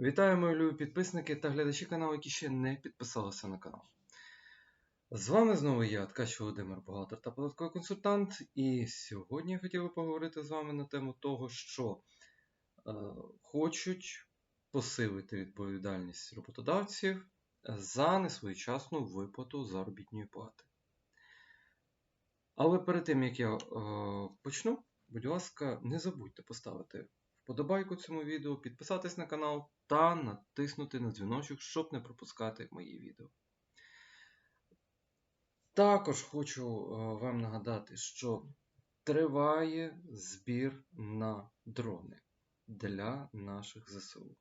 Вітаю, мої любі підписники та глядачі каналу, які ще не підписалися на канал. З вами знову я, Ткач Володимир, бухгалтер та податковий консультант. І сьогодні я хотів би поговорити з вами на тему того, що е, хочуть посилити відповідальність роботодавців за несвоєчасну виплату заробітної плати. Але перед тим як я е, почну, будь ласка, не забудьте поставити вподобайку цьому відео, підписатись на канал та натиснути на дзвіночок, щоб не пропускати мої відео. Також хочу е, вам нагадати, що триває збір на дрони для наших ЗСУ.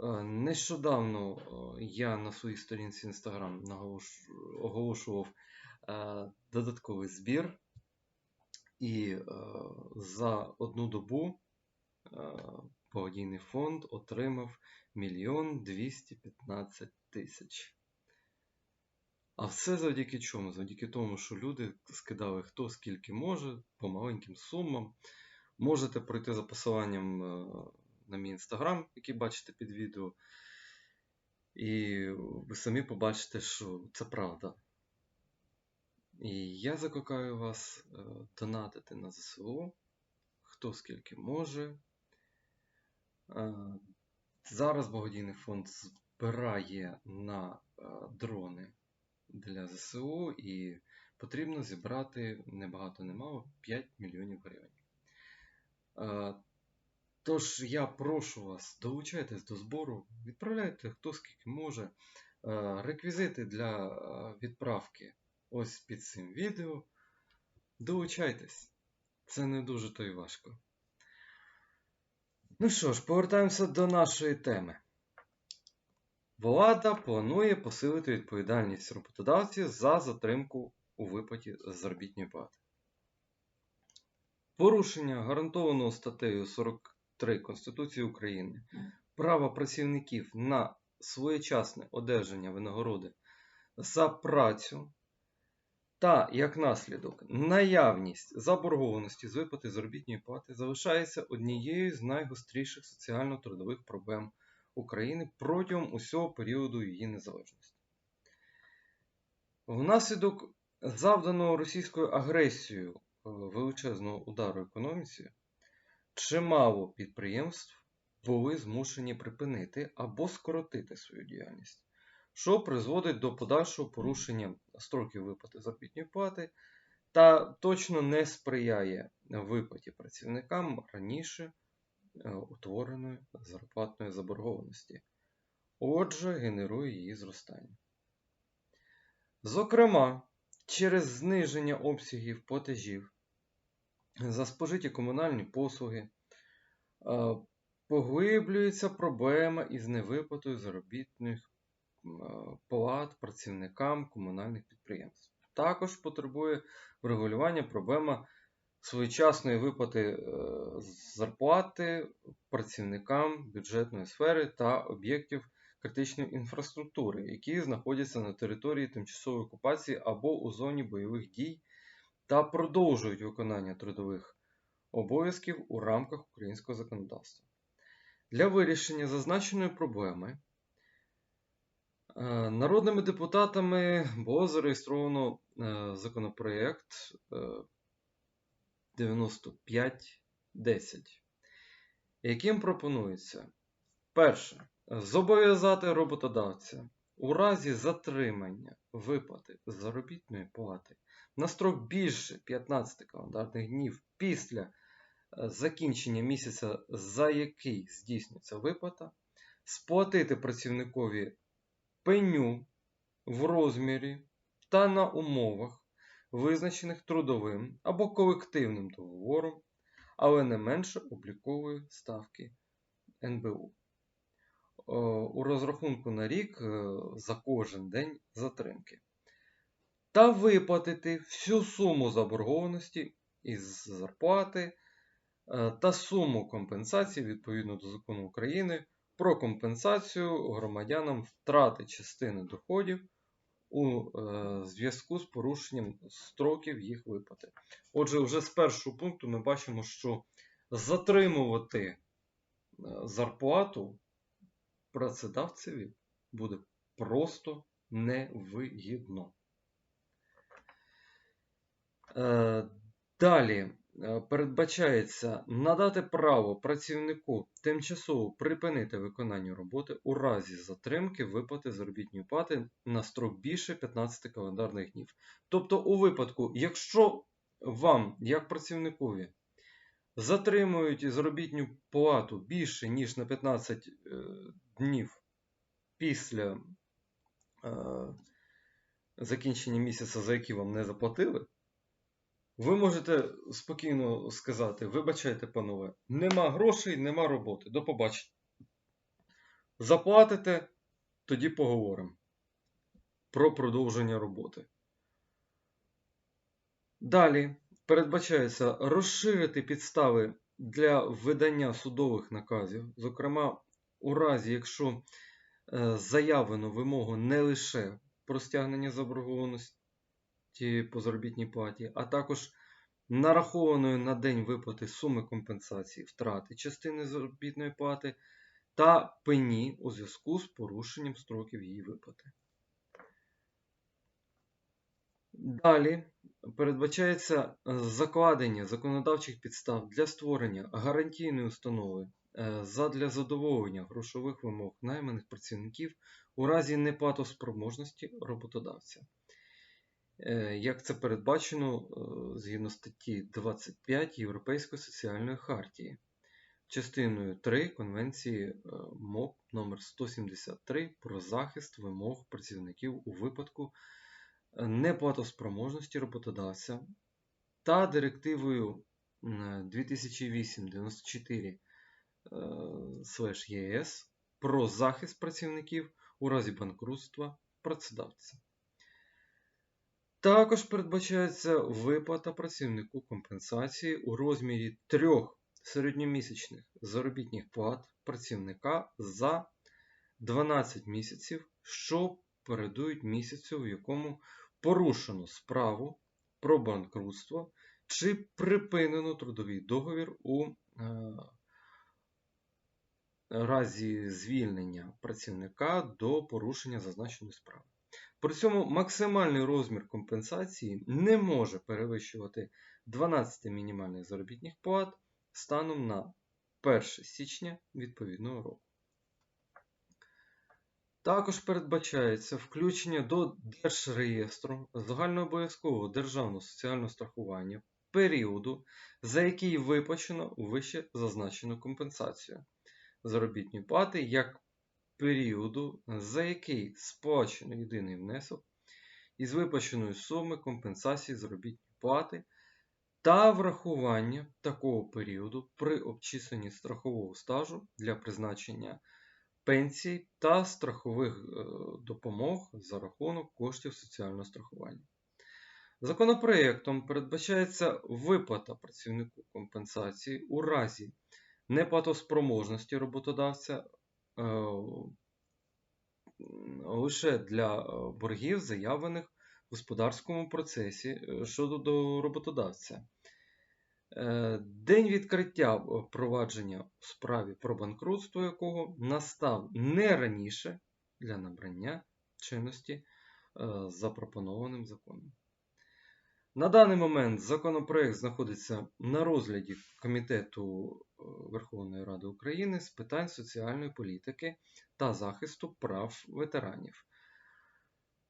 Е, Нещодавно е, я на своїй сторінці Instagram оголошував додатковий збір, і е, за одну добу е, благодійний фонд отримав мільйон 215 тисяч. А все завдяки чому? Завдяки тому, що люди скидали хто скільки може, по маленьким сумам. Можете пройти за посиланням е, на мій інстаграм, який бачите під відео. І ви самі побачите, що це правда. І я закликаю вас е, донатити на ЗСУ, хто скільки може. Е, Зараз благодійний фонд збирає на е, дрони для ЗСУ і потрібно зібрати небагато немало 5 мільйонів гривень. Тож я прошу вас, долучайтесь до збору, відправляйте хто скільки може. Реквізити для відправки ось під цим відео. Долучайтесь. Це не дуже то й важко. Ну що ж, повертаємося до нашої теми. Влада планує посилити відповідальність роботодавців за затримку у виплаті заробітної плати. Порушення гарантованого статтею 43 Конституції України права працівників на своєчасне одержання винагороди за працю та, як наслідок, наявність заборгованості з виплати заробітної плати залишається однією з найгостріших соціально-трудових проблем України протягом усього періоду її незалежності. Внаслідок завданого російською агресією е, величезного удару економіці, чимало підприємств були змушені припинити або скоротити свою діяльність, що призводить до подальшого порушення строків виплати заробітної плати та точно не сприяє виплаті працівникам раніше е, утвореної зарплатної заборгованості, отже, генерує її зростання. Зокрема, через зниження обсягів платежів за спожиті комунальні послуги е, поглиблюється проблема із невиплатою заробітних е, плат працівникам комунальних підприємств. Також потребує врегулювання проблема своєчасної виплати е, зарплати працівникам бюджетної сфери та об'єктів критичної інфраструктури, які знаходяться на території тимчасової окупації або у зоні бойових дій та продовжують виконання трудових обов'язків у рамках українського законодавства. Для вирішення зазначеної проблеми народними депутатами було зареєстровано е, законопроєкт е, 9510, яким пропонується перше зобов'язати роботодавця у разі затримання виплати заробітної плати на строк більше 15 календарних днів після е, закінчення місяця, за який здійснюється виплата, сплатити працівникові пеню в розмірі та на умовах, визначених трудовим або колективним договором, але не менше облікової ставки НБУ. Е, У розрахунку на рік е, за кожен день затримки. Та виплатити всю суму заборгованості із зарплати е, та суму компенсації відповідно до закону України про компенсацію громадянам втрати частини доходів у е, зв'язку з порушенням строків їх виплати. Отже, вже з першого пункту ми бачимо, що затримувати зарплату працедавцеві буде просто невигідно. Е, Далі е, передбачається надати право працівнику тимчасово припинити виконання роботи у разі затримки виплати заробітної плати на строк більше 15 календарних днів. Тобто, у випадку, якщо вам, як працівникові, затримують заробітну плату більше, ніж на 15 е, днів після е, закінчення місяця, за який вам не заплатили, ви можете спокійно сказати: вибачайте, панове, нема грошей, нема роботи. До побачення. Заплатите, тоді поговоримо про продовження роботи. Далі передбачається розширити підстави для видання судових наказів, зокрема, у разі, якщо е, заявлено вимогу не лише про стягнення заборгованості по заробітній платі, а також нарахованої на день виплати суми компенсації втрати частини заробітної плати та пені у зв'язку з порушенням строків її виплати. Далі передбачається закладення законодавчих підстав для створення гарантійної установи е, задля задоволення грошових вимог найманих працівників у разі неплатоспроможності роботодавця. Е, Як це передбачено е, згідно статті 25 Європейської соціальної хартії, частиною 3 Конвенції е, МОП номер 173 про захист вимог працівників у випадку неплатоспроможності роботодавця та директивою 2008-94 ЄС про захист працівників у разі банкрутства працедавця. Також передбачається виплата працівнику компенсації у розмірі трьох середньомісячних заробітних плат працівника за 12 місяців, що передують місяцю, в якому порушено справу про банкрутство чи припинено трудовий договір у е, разі звільнення працівника до порушення зазначеної справи. При цьому максимальний розмір компенсації не може перевищувати 12 мінімальних заробітних плат станом на 1 січня відповідного року. Також передбачається включення до Держреєстру загальнообов'язкового державного соціального страхування періоду, за який виплачено вище зазначену компенсацію заробітної плати як періоду, за який сплачено єдиний внесок із виплаченої суми компенсації заробітної плати та врахування такого періоду при обчисленні страхового стажу для призначення пенсій та страхових е, допомог за рахунок коштів соціального страхування. Законопроєктом передбачається виплата працівнику компенсації у разі неплатоспроможності роботодавця лише для е, боргів, заявлених в господарському процесі щодо роботодавця. Е, день відкриття е, провадження в справі про банкрутство якого настав не раніше для набрання чинності е, запропонованим законом. На даний момент законопроект знаходиться на розгляді Комітету Верховної Ради України з питань соціальної політики та захисту прав ветеранів,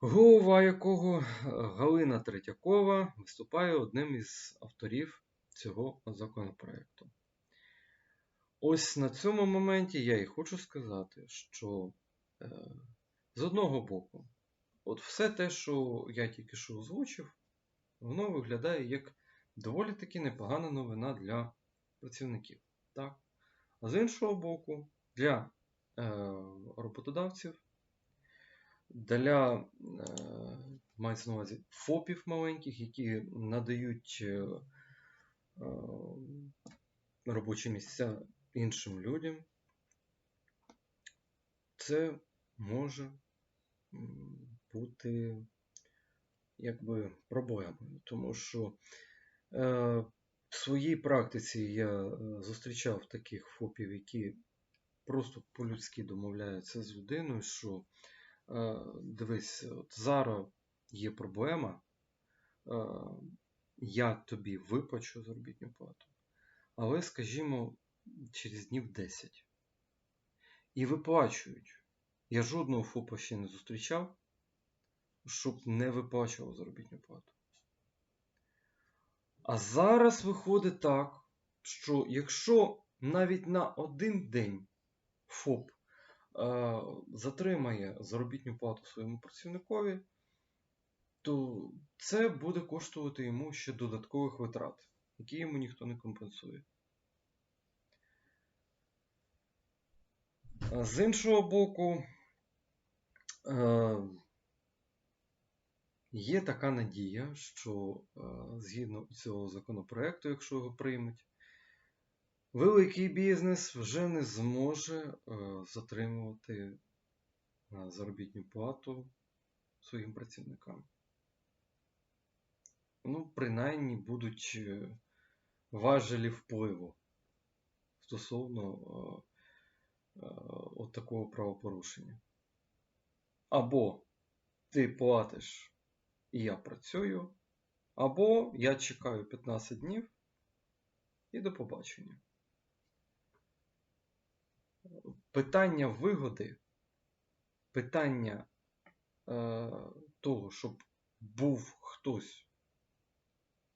голова якого Галина Третьякова виступає одним із авторів цього законопроекту. Ось на цьому моменті я і хочу сказати, що е, з одного боку, от все те, що я тільки що озвучив, воно виглядає як доволі таки непогана новина для працівників. Так? А з іншого боку, для е, роботодавців, для е, мається на увазі ФОПів маленьких, які надають. Е, Е, робочі місця іншим людям, це може бути якби проблемою, тому що е, в своїй практиці я е, зустрічав таких ФОПів, які просто по-людськи домовляються з людиною, що е, дивись, от зараз є проблема, е, я тобі виплачу заробітну плату, але, скажімо, через днів 10. І виплачують. Я жодного ФОПа ще не зустрічав, щоб не виплачував заробітну плату. А зараз виходить так, що якщо навіть на один день ФОП е, затримає заробітну плату своєму працівникові, то це буде коштувати йому ще додаткових витрат, які йому ніхто не компенсує. З іншого боку, е, є така надія, що е, згідно цього законопроекту, якщо його приймуть, великий бізнес вже не зможе е, затримувати заробітну плату своїм працівникам. Ну, принаймні будуть е, важелі впливу стосовно от такого правопорушення. Або ти платиш і я працюю, або я чекаю 15 днів і до побачення. Питання вигоди, питання е, того, щоб був хтось,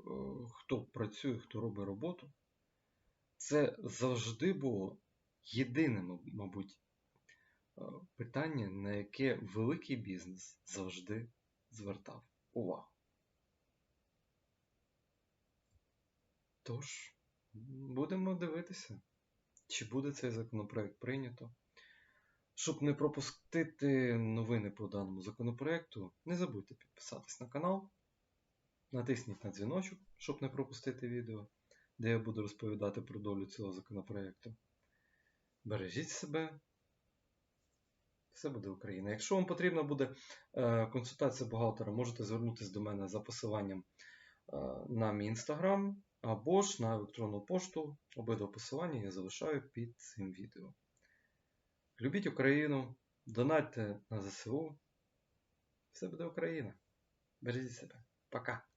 е, хто працює, хто робить роботу, це завжди було єдине, мабуть, е, питання, на яке великий бізнес завжди звертав увагу. Тож, будемо дивитися, чи буде цей законопроект прийнято. Щоб не пропустити новини по даному законопроекту, не забудьте підписатись на канал, натисніть на дзвіночок, щоб не пропустити відео, де я буду розповідати про долю цього законопроекту. Бережіть себе. Все буде Україна. Якщо вам потрібна буде е, консультація бухгалтера, можете звернутися до мене за посиланням е, на мій інстаграм або ж на електронну пошту. Обидва посилання я залишаю під цим відео. Любіть Україну, донатьте на ЗСУ. Все буде Україна. Бережіть себе. Пока.